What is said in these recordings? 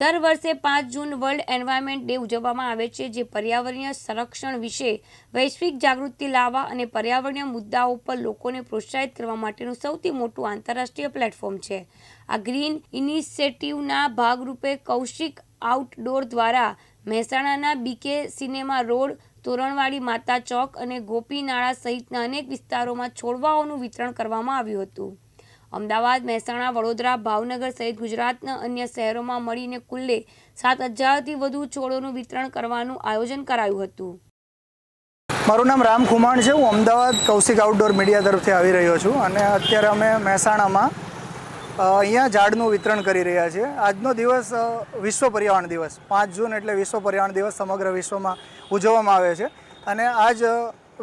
દર વર્ષે પાંચ જૂન વર્લ્ડ એન્વાયરમેન્ટ ડે ઉજવવામાં આવે છે, જે પર્યાવરણીય સંરક્ષણ વિશે વૈશ્વિક જાગૃતિ લાવવા અને પર્યાવરણીય મુદ્દાઓ પર લોકોને પ્રોત્સાહિત કરવા માટેનું સૌથી મોટું આંતરરાષ્ટ્રીય પ્લેટફોર્મ છે. આ ગ્રીન ઇનિશિયેટિવના ભાગરૂપે કૌશિક આઉટડોર દ્વારા મહેસાણાના બીકે સિનેમા રોડ, તોરણવાડી માતા ચોક અને ગોપીનાળા સહિતના અનેક વિસ્તારોમાં છોડવાઓનું વિતરણ કરવામાં આવ્યું હતું. અમદાવાદ, મહેસાણા, વડોદરા, ભાવનગર સહિત ગુજરાતના અન્ય શહેરોમાં મળીને કુલ્લે સાત હજારથી વધુ છોડોનું વિતરણ કરવાનું આયોજન કરાયું હતું. મારું નામ રામ ખુમાણ છે. હું અમદાવાદ કૌશિક આઉટડોર મીડિયા તરફથી આવી રહ્યો છું અને અત્યારે અમે મહેસાણામાં અહીંયા ઝાડનું વિતરણ કરી રહ્યા છીએ. આજનો દિવસ વિશ્વ પર્યાવરણ દિવસ. પાંચ જૂન એટલે વિશ્વ પર્યાવરણ દિવસ સમગ્ર વિશ્વમાં ઉજવવામાં આવે છે. અને આજ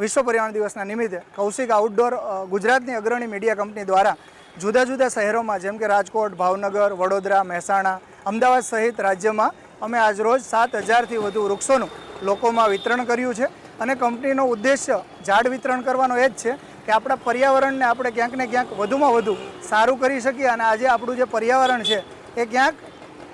વિશ્વ પર્યાવરણ દિવસના નિમિત્તે કૌશિક આઉટડોર ગુજરાતની અગ્રણી મીડિયા કંપની દ્વારા જુદા જુદા શહેરોમાં, જેમ કે રાજકોટ, ભાવનગર, વડોદરા, મહેસાણા, અમદાવાદ સહિત રાજ્યમાં અમે આજરોજ સાત હજારથી વધુ વૃક્ષોનું લોકોમાં વિતરણ કર્યું છે. અને કંપનીનો ઉદ્દેશ્ય ઝાડ વિતરણ કરવાનો એ જ છે કે આપણા પર્યાવરણને આપણે ક્યાંક ને ક્યાંક વધુમાં વધુ સારું કરી શકીએ. અને આજે આપણું જે પર્યાવરણ છે એ ક્યાંક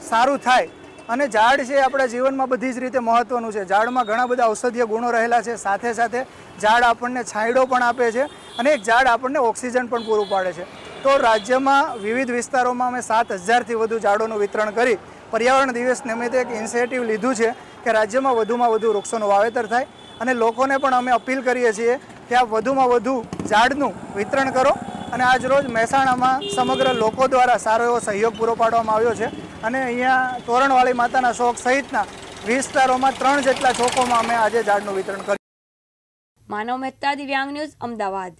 સારું થાય. અને ઝાડ છે આપણા જીવનમાં બધી જ રીતે મહત્ત્વનું છે. ઝાડમાં ઘણા બધા ઔષધીય ગુણો રહેલા છે. સાથે સાથે ઝાડ આપણને છાંયડો પણ આપે છે અને એક ઝાડ આપણને ઓક્સિજન પણ પૂરું પાડે છે. તો રાજ્યમાં વિવિધ વિસ્તારોમાં અમે સાત હજારથી વધુ ઝાડોનું વિતરણ કરી પર્યાવરણ દિવસ નિમિત્તે એક ઇનિશિયેટિવ લીધું છે કે રાજ્યમાં વધુમાં વધુ વૃક્ષોનું વાવેતર થાય અને લોકોને પણ અમે અપીલ કરીએ છીએ કે આ વધુમાં વધુ ઝાડનું વિતરણ કરો અને આજ રોજ મહેસાણામાં સમગ્ર લોકો દ્વારા સારો એવો સહયોગ પૂરો પાડવામાં આવ્યો છે. અને અહીંયા તોરણવાળી માતાના શોખ સહિતના વિસ્તારોમાં ત્રણ જેટલા ચોકોમાં અમે આજે ઝાડનું વિતરણ કર્યું. માનવ મહેતા દિવ્યાંગ ન્યૂઝ અમદાવાદ.